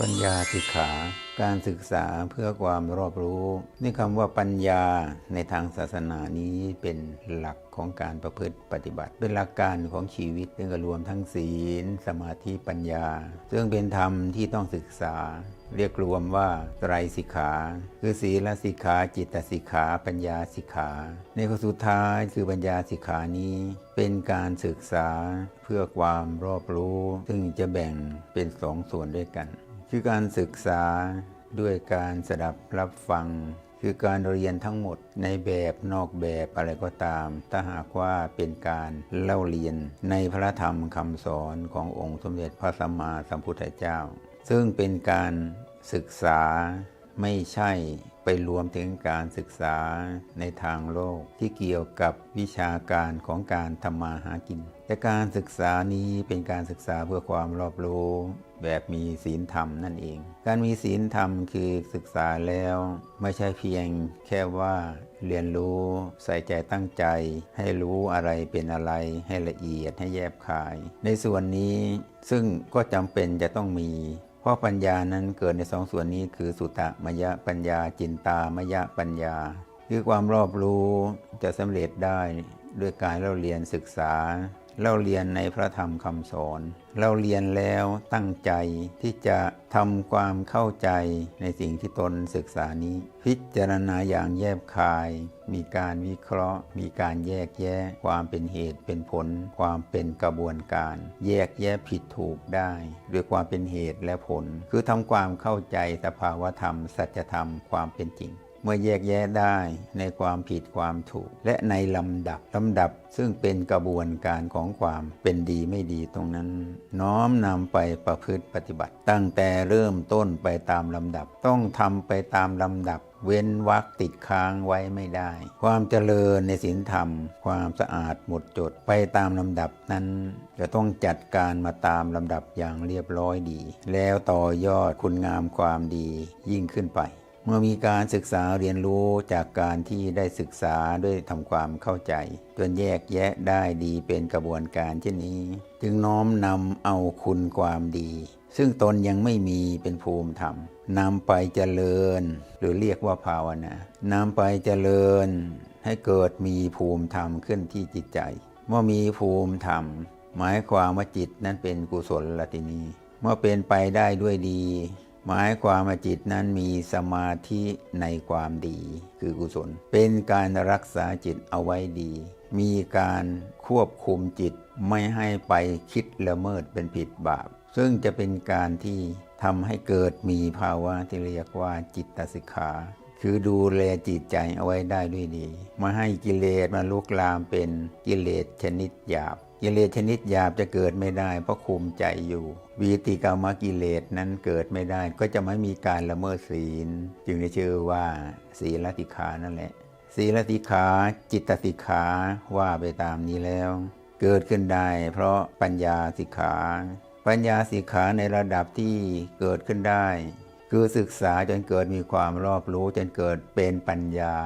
ปัญญาสิกขา การศึกษาเพื่อความรอบรู้นี่คำว่าปัญญาในทางศาสนานี้เป็นหลักของการประพฤติปฏิบัติ เป็นหลักการของชีวิตซึ่งรวมทั้งศีล สมาธิปัญญา ซึ่งเป็นธรรมที่ต้องศึกษา เรียกรวมว่าไตรสิกขา คือศีลสิกขา จิตสิกขา ปัญญาสิกขา ในข้อสุดท้ายคือปัญญาสิกขานี้ เป็นการศึกษาเพื่อความรอบรู้ ซึ่งจะแบ่งเป็นสองส่วนด้วยกัน คือการศึกษาด้วยการสดับรับฟัง คือการเรียนทั้งหมดในแบบนอกแบบอะไรก็ตาม ถ้าหากว่าเป็นการเล่าเรียนในพระธรรมคำสอนขององค์สมเด็จพระสัมมาสัมพุทธเจ้า ซึ่งเป็นการศึกษาไม่ใช่ ไปรวมถึงการศึกษาในทางโลกที่เกี่ยวกับวิชาการของการทำมาหากิน แต่การศึกษานี้เป็นการศึกษาเพื่อความรอบรู้ แบบมีศีลธรรมนั่นเอง การมีศีลธรรมคือศึกษาแล้วไม่ใช่เพียงแค่ว่าเรียนรู้ใส่ใจตั้งใจ ให้รู้อะไรเป็นอะไรให้ละเอียดให้แยบคาย ในส่วนนี้ซึ่งก็จำเป็นจะต้องมี เพราะปัญญานั้นเกิดในสองส่วนนี้คือสุตะมยะปัญญาจินตามยะปัญญา คือความรอบรู้จะสำเร็จได้ด้วยการเราเรียนศึกษา เราเรียนในพระธรรมคำสอน เราเรียนแล้วตั้งใจที่จะทำความเข้าใจในสิ่งที่ตนศึกษานี้ พิจารณาอย่างแยบคาย มีการวิเคราะห์ มีการแยกแยะ ความเป็นเหตุเป็นผล ความเป็นกระบวนการ แยกแยะผิดถูกได้ด้วยความเป็นเหตุและผล คือทำความเข้าใจสภาวธรรม สัจธรรมความเป็นจริง เมื่อแยกแยะได้ในความผิดความถูก และในลำดับลำดับซึ่งเป็นกระบวนการของความเป็นดีไม่ดีตรงนั้น น้อมนำไปประพฤติปฏิบัติ ตั้งแต่เริ่มต้นไปตามลำดับ ต้องทำไปตามลำดับ เว้นวักติดค้างไว้ไม่ได้ ความเจริญในศีลธรรม ความสะอาดหมดจดไปตามลำดับนั้น จะต้องจัดการมาตามลำดับอย่างเรียบร้อยดี แล้วต่อยอดคุณงามความดียิ่งขึ้นไป เมื่อมีการศึกษาเรียนรู้จากการที่ได้ศึกษาด้วยทำความเข้าใจ จนแยกแยะได้ดีเป็นกระบวนการเช่นนี้ จึงน้อมนำเอาคุณความดี ซึ่งตนยังไม่มีเป็นภูมิธรรมนำไปเจริญ หรือเรียกว่าภาวนานำไปเจริญ ให้เกิดมีภูมิธรรมขึ้นที่จิตใจ เมื่อมีภูมิธรรม หมายความว่าจิตนั้นเป็นกุศลละทีนี้เมื่อเป็นไปได้ด้วยดี หมายความว่าจิตนั้นมีสมาธิในความดี คือกุศล เป็นการรักษาจิตเอาไว้ดี มีการควบคุมจิตไม่ให้ไปคิดละเมิดเป็นผิดบาป ซึ่งจะเป็นการที่ทำให้เกิดมีภาวะที่เรียกว่าจิตตสิกขา คือดูแลจิตใจเอาไว้ได้ด้วยดีไม่ให้กิเลสมาลุกลามเป็นกิเลสชนิดหยาบ กิเลสชนิดหยาบจะเกิดไม่ได้ เพราะคุมใจอยู่ วีติกรรมกิเลสนั้นเกิดไม่ได้ ก็จะไม่มีการละเมิดศีล จึงได้ชื่อว่าศีลติขานั่นแหละ ศีลติขาจิตติขาว่าไปตามนี้แล้ว เกิดขึ้นได้ เพราะปัญญาสิกขาปัญญาสิกขาในระดับที่เกิดขึ้นได้ คือศึกษาจนเกิดมีความรอบรู้จนเกิดเป็นปัญญา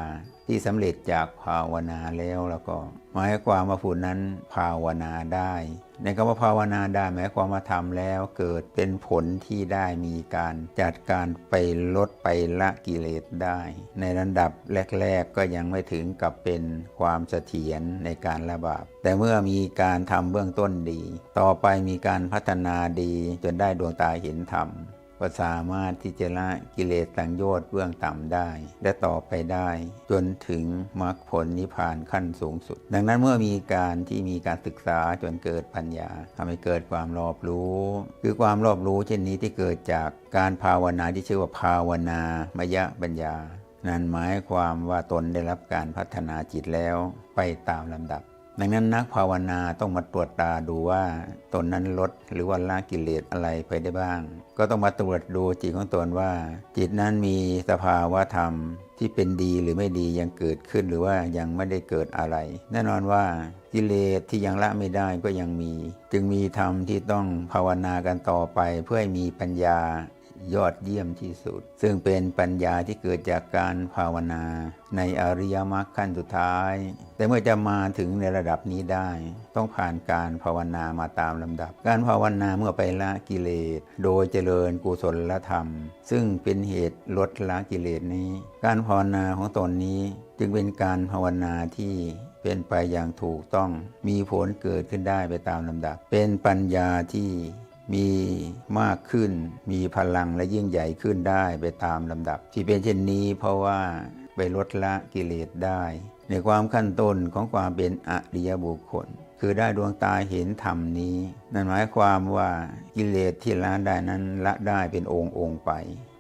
ที่สำเร็จจากภาวนาแล้วแล้วก็ หมายความว่าผู้นั้นภาวนาได้ ในคำว่าภาวนาได้หมายความว่าทำแล้วเกิดเป็นผลที่ได้มีการจัดการไปลดไปละกิเลสได้ ในระดับแรก ๆก็ยังไม่ถึงกับเป็นความเสถียรในการละบาปแต่เมื่อมีการทำเบื้องต้นดี ต่อไปมีการพัฒนาดีจนได้ดวงตาเห็นธรรม ก็สามารถที่จะละกิเลสตังโยชน์เบื้องต่ำได้ และต่อไปได้ จนถึงมรรคผลนิพพานขั้นสูงสุด ดังนั้นเมื่อมีการที่มีการศึกษาจนเกิดปัญญาทำให้เกิดความรอบรู้ คือความรอบรู้เช่นนี้ที่เกิดจากการภาวนาที่ชื่อว่าภาวนามยะปัญญา นั่นหมายความว่าตนได้รับการพัฒนาจิตแล้วไปตามลำดับ ดังนั้นนักภาวนาต้องมาตรวจตาดูว่าตนนั้นลดหรือว่าละกิเลสอะไรไปได้บ้าง ก็ต้องมาตรวจดูจิตของตนว่า จิตนั้นมีสภาวะธรรมที่เป็นดีหรือไม่ดียังเกิดขึ้นหรือว่ายังไม่ได้เกิดอะไร แน่นอนว่ากิเลสที่ยังละไม่ได้ก็ยังมี จึงมีธรรมที่ต้องภาวนากันต่อไปเพื่อให้มีปัญญา ยอดเยี่ยมที่สุด ซึ่งเป็นปัญญาที่เกิดจากการภาวนา ในอริยมรรคขั้นสุดท้าย แต่เมื่อจะมาถึงในระดับนี้ได้ ต้องผ่านการภาวนามาตามลำดับ การภาวนาเมื่อไปละกิเลส โดยเจริญกุศลธรรม ซึ่งเป็นเหตุลดละกิเลสนี้ การภาวนาของตนนี้จึงเป็นการภาวนาที่เป็นไปอย่างถูกต้อง มีผลเกิดขึ้นได้ไปตามลำดับ เป็นปัญญาที่ มีมากขึ้น มีพลังและยิ่งใหญ่ขึ้นได้ไปตามลำดับ ที่เป็นเช่นนี้เพราะว่าไปลดละกิเลสได้ ในความขั้นต้นของความเป็นอริยบุคคล คือได้ดวงตาเห็นธรรมนี้ นั่นหมายความว่ากิเลสที่ละได้นั้นละได้เป็นองค์องค์ไป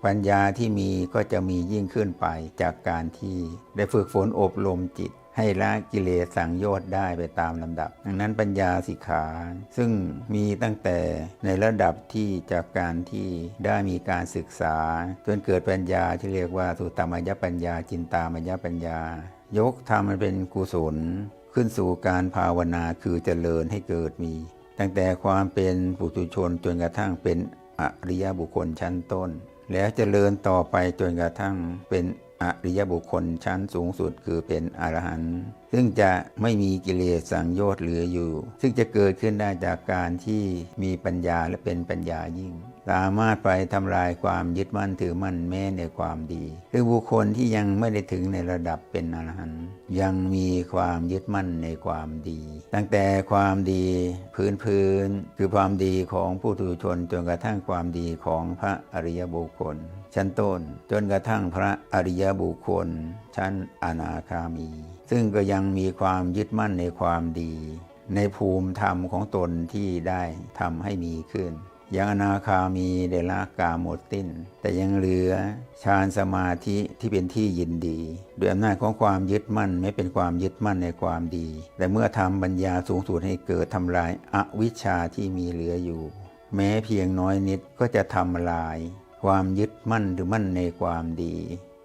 ปัญญาที่มีก็จะมียิ่งขึ้นไปจากการที่ได้ฝึกฝนอบรมจิต ให้ละกิเลสสังโยชน์ได้ไปตามลำดับ ดังนั้นปัญญาสิกขา ซึ่งมีตั้งแต่ในระดับที่จากการที่ได้มีการศึกษา จนเกิดปัญญาที่เรียกว่าสุตตมยปัญญาจินตามยปัญญา ยกธรรมมันเป็นกุศล ขึ้นสู่การภาวนาคือเจริญให้เกิดมี ตั้งแต่ความเป็นปุถุชนจนกระทั่งเป็นอริยบุคคลชั้นต้น แล้วเจริญต่อไปจนกระทั่งเป็น อริยบุคคลชั้นสูงสุดคือเป็นอรหันต์ซึ่งจะไม่มีกิเลสสังโยชน์เหลืออยู่ ซึ่งจะเกิดขึ้นได้จากการที่มีปัญญาและเป็นปัญญายิ่ง สามารถไปทำลายความยึดมั่นถือมั่นแม้ในความดี คือบุคคลที่ยังไม่ได้ถึงในระดับเป็นอรหันต์ยังมีความยึดมั่นในความดี ตั้งแต่ความดีพื้นพื้นๆคือความดีของผู้ทุชนจนกระทั่งความดีของพระอริยบุคคล ชั้นต้นจนกระทั่งพระอริยบุคคล ชั้นอนาคามี ซึ่งก็ยังมีความยึดมั่นในความดี ในภูมิธรรมของตนที่ได้ทำให้มีขึ้น ยังอนาคามีได้ละกาหมดสิ้น แต่ยังเหลือฌานสมาธิที่เป็นที่ยินดีด้วยอำนาจของความยึดมั่นไม่เป็นความยึดมั่นในความดี แต่เมื่อทำปัญญาสูงสุดให้เกิดทำลายอวิชชาที่มีเหลืออยู่ แม้เพียงน้อยนิดก็จะทำลาย ความยึดมั่นหรือมั่นในความดี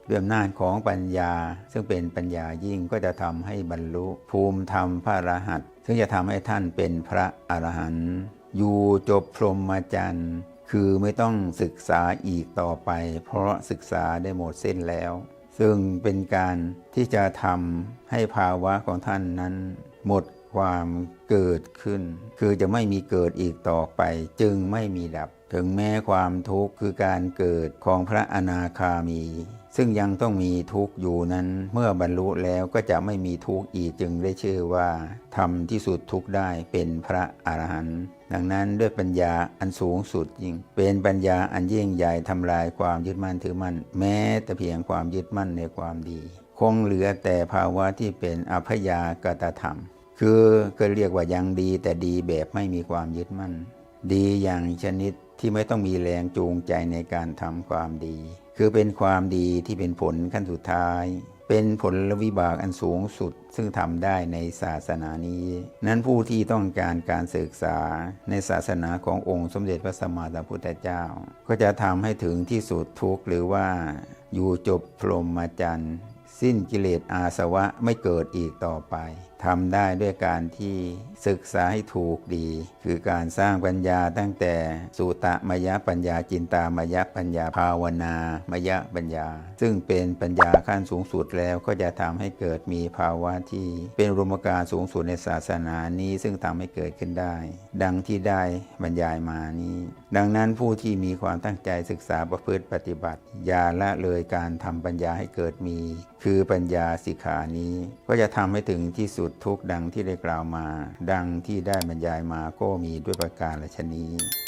ด้วยอำนาจของปัญญา ซึ่งเป็นปัญญายิ่งก็จะทำให้บรรลุภูมิธรรมพระอรหันต์ซึ่งจะทำให้ท่านเป็นพระอรหันต์ อยู่จบพรหมจรรย์ คือไม่ต้องศึกษาอีกต่อไป เพราะศึกษาได้หมดเส้นแล้ว ซึ่งเป็นการที่จะทำให้ภาวะของท่านนั้น หมดความเกิดขึ้น คือจะไม่มีเกิดอีกต่อไป จึงไม่มีดับ ถึงแม้ความทุกข์คือการเกิดของพระอนาคามี ซึ่งยังต้องมีทุกข์อยู่นั้น เมื่อบรรลุแล้วก็จะไม่มีทุกข์อีกจึงได้ชื่อว่าทำที่สุดทุกข์ได้เป็นพระอรหันต์ดังนั้นด้วยปัญญาอันสูงสุดยิ่ง เป็นปัญญาอันยิ่งใหญ่ทำลายความยึดมั่นถือมั่น แม้แต่เพียงความยึดมั่นในความดี คงเหลือแต่ภาวะที่เป็นอภยากตธรรม คือก็เรียกว่ายังดีแต่ดีแบบไม่มีความยึดมั่น ดีอย่างชนิดที่ไม่ต้องมีแรงจูงใจในการทำความดี คือเป็นความดีที่เป็นผลขั้นสุดท้าย เป็นผลวิบากอันสูงสุด ซึ่งทำได้ในศาสนานี้ นั้นผู้ที่ต้องการการศึกษาในศาสนาขององค์สมเด็จพระสัมมาสัมพุทธเจ้า ก็จะทำให้ถึงที่สุดทุกข์หรือว่า อยู่จบพรหมจรรย์สิ้นกิเลสอาสวะไม่เกิดอีกต่อไป ทำได้ด้วยการที่ศึกษาให้ถูกดี คือการสร้างปัญญาตั้งแต่สุตะมยปัญญาจินตามยปัญญาภาวนามยปัญญา ซึ่งเป็นปัญญาขั้นสูงสุดแล้วก็จะทำให้เกิดมีภาวะที่เป็นรมการสูงสุดในศาสนานี้ซึ่งทำให้เกิดขึ้นได้ ดังที่ได้บรรยายมานี้ ดังนั้นผู้ที่มีความตั้งใจศึกษาประพฤติปฏิบัติ อย่าละเลยการทำปัญญาให้เกิดมี คือปัญญาสิกขานี้ ก็จะทำให้ถึงที่สุดทุกดังที่ได้กล่าวมา ดังที่ได้บรรยายมาก็มีด้วยประการละชนี้